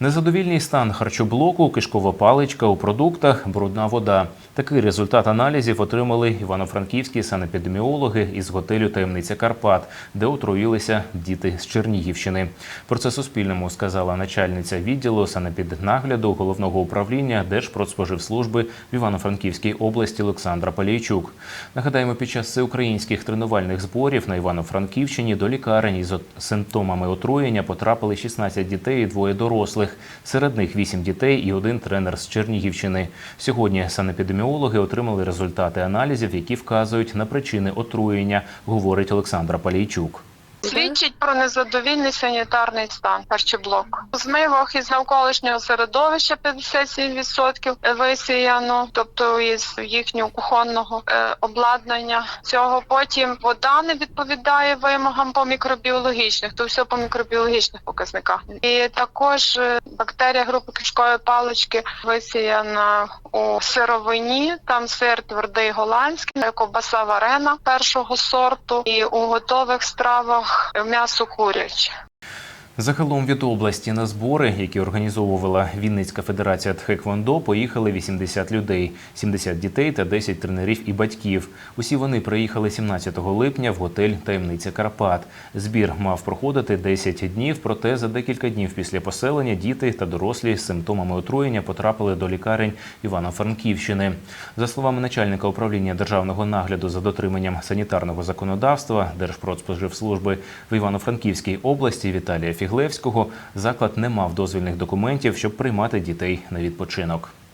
Незадовільний стан харчоблоку, кишкова паличка у продуктах, брудна вода. Такий результат аналізів отримали івано-франківські санепідеміологи із готелю Таємниця Карпат, де отруїлися діти з Чернігівщини. Про це Суспільному сказала начальниця відділу санепіднагляду головного управління Держпродспоживслужби в Івано-Франківській області Олександра Палійчук. Нагадаємо, під час всеукраїнських тренувальних зборів на Івано-Франківщині до лікарень із симптомами отруєння потрапили 16 дітей і двоє дорослих. Серед них вісім дітей і один тренер з Чернігівщини. Сьогодні санепідеміологи отримали результати аналізів, які вказують на причини отруєння, говорить Олександра Палійчук. Свідчить про незадовільний санітарний стан харчоблоку. У змивах із навколишнього середовища 57% висіяно, тобто із їхнього кухонного е, обладнання. Цього потім вода не відповідає вимогам по мікробіологічних, то все по мікробіологічних показниках. І також е, бактерія групи кишкової палички висіяна у сировині. Там сир твердий голландський, ковбаса варена першого сорту, і у готових стравах м'ясо куряче. Загалом від області на збори, які організовувала Вінницька федерація Тхеквондо, поїхали 80 людей, 70 дітей та 10 тренерів і батьків. Усі вони приїхали 17 липня в готель Таємниця Карпат. Збір мав проходити 10 днів, проте за декілька днів після поселення діти та дорослі з симптомами отруєння потрапили до лікарень Івано-Франківщини. За словами начальника управління державного нагляду за дотриманням санітарного законодавства Держпродспоживслужби в Івано-Франківській області Віталія Фіглевського, заклад не мав дозвільних документів, щоб приймати дітей на відпочинок.